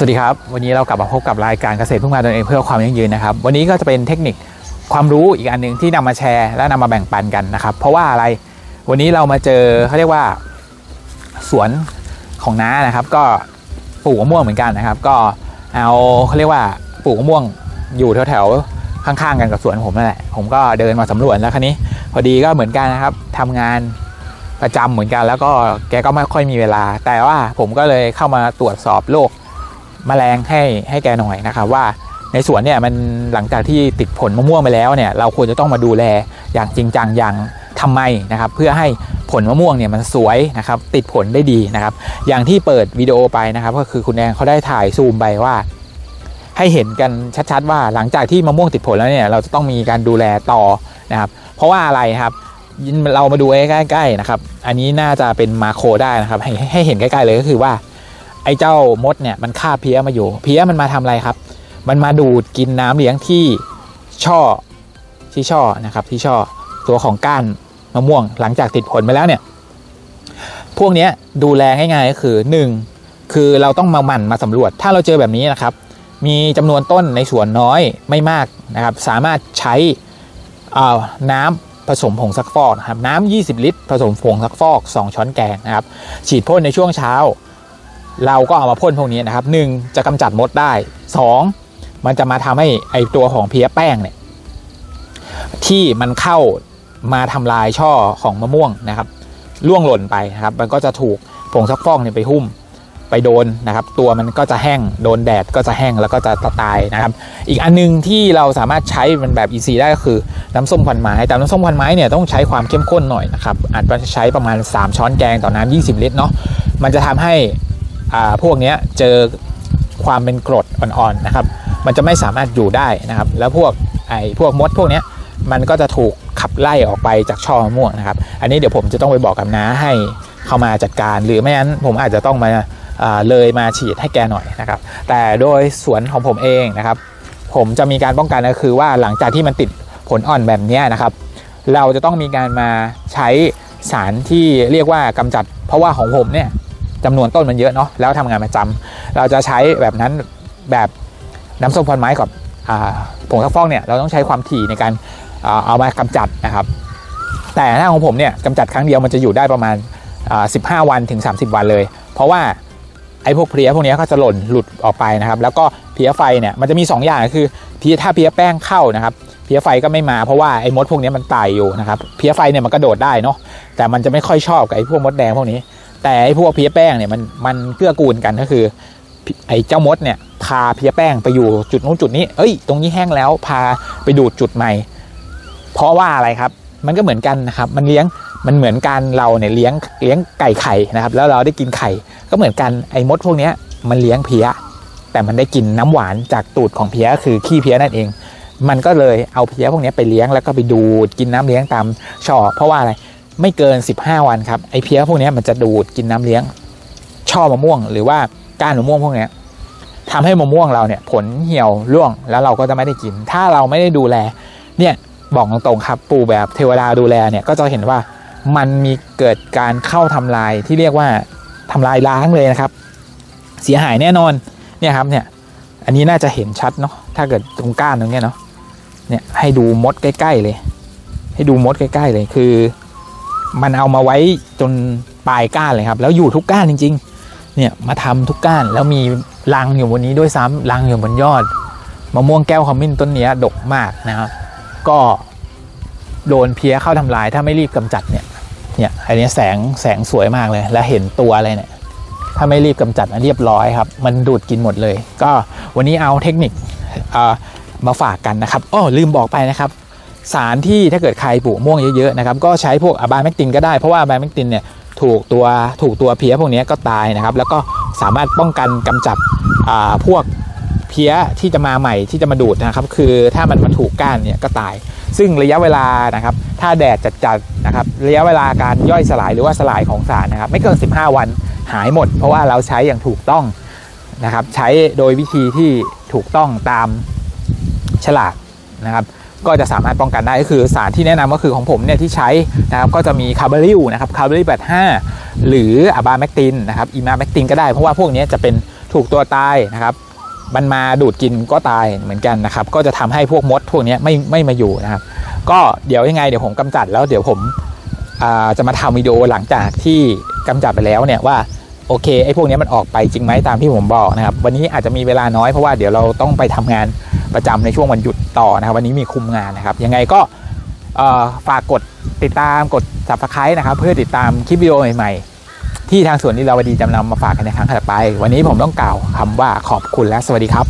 สวัสดีครับ วันนี้เรากลับมาพบกับรายการเกษตรพึ่งพาตนเองเพื่อความยั่งยืนนะครับ วันนี้ก็จะเป็นเทคนิคความรู้อีกอันหนึ่งที่นำมาแชร์และนำมาแบ่งปันกันนะครับ เพราะว่าอะไรวันนี้เรามาเจอเขาเรียกว่าสวนของน้านะครับ ก็ปลูกมะม่วงเหมือนกันนะครับ ก็เอาเขาเรียกว่าปลูกมะม่วงอยู่แถวๆข้างๆกันกับสวนผมนั่นแหละผมก็เดินมาสำรวจแล้วคันนี้ พอดีก็เหมือนกันนะครับทำงานประจำเหมือนกัน แล้วก็แกก็ไม่ค่อยมีเวลา แต่ว่าผมก็เลยเข้ามาตรวจสอบโร คแมลงให้ให้แกหน่อยนะครับว่าในสวนเนี่ยมันหลังจากที่ติดผลมะม่วงไปแล้วเนี่ยเราควรจะต้องมาดูแลอย่างจริงจังอย่างทำไมนะครับเพื่อให้ผลมะม่วงเนี่ยมันสวยนะครับติดผลได้ดีนะครับ อย่างที่เปิดวิดีโอไปนะครับ ก็คือคุณแดงเขาได้ถ่ายซูมไปว่า ให้เห็นกันชัดๆ ว่าหลังจากที่มะม่วงติดผลแล้วเนี่ยเราจะต้องมีการดูแลต่อนะครับ เพราะว่าอะไรครับเรามาดูใกล้ๆนะครับ อันนี้น่าจะเป็นมาโครได้นะครับให้ให้เห็นใกล้ๆเลยก็คือว่า อ้เจ้ามดเนี่ยมันฆ่าเพี้ยมาอยู่ เพี้ยมันมาทำอะไรครับ มันมาดูดกินน้ำเลี้ยงที่ช่อที่ช่อนะครับที่ช่อตัวของก้านมะม่วง หลังจากติดผลไปแล้วเนี่ยพวกนี้ดูแลง่ายๆก็คือ 1 คือเราต้องมาหมั่นมาสำรวจ ถ้าเราเจอแบบนี้นะครับ มีจำนวนต้นในสวนน้อยไม่มากนะครับ สามารถใช้น้ำผสมผงซักฟอกนะครับน้ำ20 ลิตร ผสมผงซักฟอก 2 ช้อนแกงนะครับ ฉีดพ่นในช่วงเช้า เราก็เอามาพ่นพวกนี้นะครับหนึ่งจะกำจัดมดได้สองมันจะมาทำให้ไอตัวของเพี้ยแป้งเนี่ยที่มันเข้ามาทำลายช่อของมะม่วงนะครับล่วงหล่นไปนะครับ มันก็จะถูกผงซักฟอกเนี่ยไปหุ้มไปโดนนะครับ ตัวมันก็จะแห้งโดนแดดก็จะแห้งแล้วก็จะตายนะครับ อีกอันนึงที่เราสามารถใช้มันแบบ EC ได้ก็คือน้ำส้มควันไม้ แต่น้ำส้มควันไม้เนี่ยต้องใช้ความเข้มข้นหน่อยนะครับอาจจะใช้ประมาณ 3 ช้อนแกงต่อน้ำ20 ลิตรเนาะมันจะทำให้ พวกนี้เจอความเป็นกรดอ่อนๆนะครับ มันจะไม่สามารถอยู่ได้นะครับ แล้วพวกไอ้พวกมดพวกนี้มันก็จะถูกขับไล่ออกไปจากช่อมะม่วงนะครับ อันนี้เดี๋ยวผมจะต้องไปบอกกับน้าให้เข้ามาจัดการ หรือไม่งั้นผมอาจจะต้องมาเลยมาฉีดให้แกหน่อยนะครับ แต่โดยสวนของผมเองนะครับ ผมจะมีการป้องกันก็คือว่าหลังจากที่มันติดผลอ่อนแบบนี้นะครับ เราจะต้องมีการมาใช้สารที่เรียกว่ากำจัด เพราะว่าของผมเนี่ย จำนวนต้นมันเยอะเนาะแล้วทำงานประจำเราจะใช้แบบนั้นแบบน้ำส้มควันไม้กับผงซักฟอกเนี่ยเราต้องใช้ความถี่ในการอ่าเอามากำจัดนะครับ แต่ถ้าของผมเนี่ยกำจัดครั้งเดียวมันจะอยู่ได้ประมาณ 15 วันถึง 30 วันเลย เพราะว่าไอ้พวกเพลี้ยพวกนี้ก็จะหล่นหลุดออกไปนะครับ แล้วก็เพลี้ยไฟเนี่ยมันจะมี 2 อย่างคือเพี้ยถ้าเพลี้ยแป้งเข้านะครับเพลี้ยไฟก็ไม่มาเพราะว่าไอ้มดพวกนี้มันตายอยู่นะครับเพลี้ยไฟเนี่ยมันกระโดดได้เนาะแต่มันจะไม่ค่อยชอบกับไอ้พวกมดแดงพวกนี้ แต่ไอ้พวกเพี้ยแป้งเนี่ยมันมันเกื้อกูลกันก็คือ ไอ้เจ้ามดเนี่ยพาเพี้ยแป้งไปอยู่จุดนู้นจุดนี้ เอ้ย ตรงนี้แห้งแล้วพาไปดูดจุดใหม่ เพราะว่าอะไรครับ มันก็เหมือนกันนะครับ มันเลี้ยงมันเหมือนกันเราเนี่ยเลี้ยงเลี้ยงไก่ไข่นะครับ แล้วเราได้กินไข่ ก็เหมือนกันไอ้มดพวกเนี้ยมันเลี้ยงเพี้ยแต่มันได้กินน้ำหวานจากตูดของเพี้ยคือขี้เพี้ยนั่นเอง มันก็เลยเอาเพี้ยพวกเนี้ยไปเลี้ยงแล้วก็ไปดูดกินน้ำเลี้ยงตามช่อเพราะว่าอะไร ไม่เกิน 15 วันครับไอ้เพี้ยพวกนี้มันจะดูดกินน้ำเลี้ยง ช่อมะม่วง หรือว่าก้านมะม่วงพวกนี้ยทำให้มะม่วงเราเนี่ยผลเหี่ยวร่วงแล้วเราก็จะไม่ได้กิน ถ้าเราไม่ได้ดูแล เนี่ยบอกตรงๆครับปลูกแบบเทวดาดูแลเนี่ยก็จะเห็นว่ามันมีเกิดการเข้าทำลายที่เรียกว่าทำลายล้างเลยนะครับ เสียหายแน่นอนเนี่ยครับเนี่ยอันนี้น่าจะเห็นชัดเนาะถ้าเกิดตรงก้านตรงเนี้ยเนาะเนี่ยให้ดูมดใกล้ ๆเลย ให้ดูมดใกล้ ๆเลยคือ มันเอามาไว้จนปลายก้านเลยครับ แล้วอยู่ทุกก้านจริง ๆ เนี่ยมาทำทุกก้านแล้วมีรังอยู่บนนี้ด้วยซ้ำรังอยู่บนยอดมะม่วงแก้วขมิ้นต้นนี้ดกมากนะครับก็โดนเพี้ยเข้าทำลายถ้าไม่รีบกำจัดเนี่ยเนี่ยอันนี้แสงแสงสวยมากเลย แล้วเห็นตัวอะไรเนี่ยถ้าไม่รีบกำจัดอันเรียบร้อยครับ มันดูดกินหมดเลย ก็วันนี้เอาเทคนิคอ่ามาฝากกันนะครับอ้อลืมบอกไปนะครับ สารที่ถ้าเกิดใครปลูกม่วงเยอะๆนะครับก็ใช้พวกอะบาแมกตินก็ได้เพราะว่าอะบาแมกตินเนี่ยถูกตัวถูกตัวเพี้ยพวกนี้ก็ตายนะครับ แล้วก็สามารถป้องกันกำจัดพวกเพี้ยที่จะมาใหม่ที่จะมาดูดนะครับ คือถ้ามันมาถูกก้านเนี่ยก็ตาย ซึ่งระยะเวลานะครับ ถ้าแดดจัดๆนะครับ ระยะเวลาการย่อยสลายหรือว่าสลายของสารนะครับ ไม่เกิน 15 วันหายหมด เพราะว่าเราใช้อย่างถูกต้องนะครับ ใช้โดยวิธีที่ถูกต้องตามฉลากนะครับ ก็จะสามารถป้องกันได้ก็คือสารที่แนะนำก็คือของผมเนี่ยที่ใช้นะครับก็จะมีคาร์บอริลนะครับคาร์บอริลแบบ5หรืออะบาแมกตินนะครับอีมาแมกตินก็ได้เพราะว่าพวกนี้จะเป็นถูกตัวตายนะครับมันมาดูดกินก็ตายเหมือนกันนะครับ ก็จะทำให้พวกมดพวกนี้ไม่ไม่มาอยู่นะครับ ก็เดี๋ยวยังไงเดี๋ยวผมกำจัดแล้วเดี๋ยวผมจะมาทำวิดีโอหลังจากที่กำจัดไปแล้วเนี่ยว่าโอเคไอ้พวกนี้มันออกไปจริงไหมตามที่ผมบอกนะครับ วันนี้อาจจะมีเวลาน้อยเพราะว่าเดี๋ยวเราต้องไปทำงาน ประจำในช่วงวันหยุดต่อนะครับ วันนี้มีคุมงานนะครับ ยังไงก็ฝากกดติดตามกด subscribe นะครับ เพื่อติดตามคลิปวิดีโอใหม่ๆ ที่ทางสวนนิราวดีจำนำมาฝากกันในครั้งถัดไป วันนี้ผมต้องกล่าวคำว่าขอบคุณและสวัสดีครับ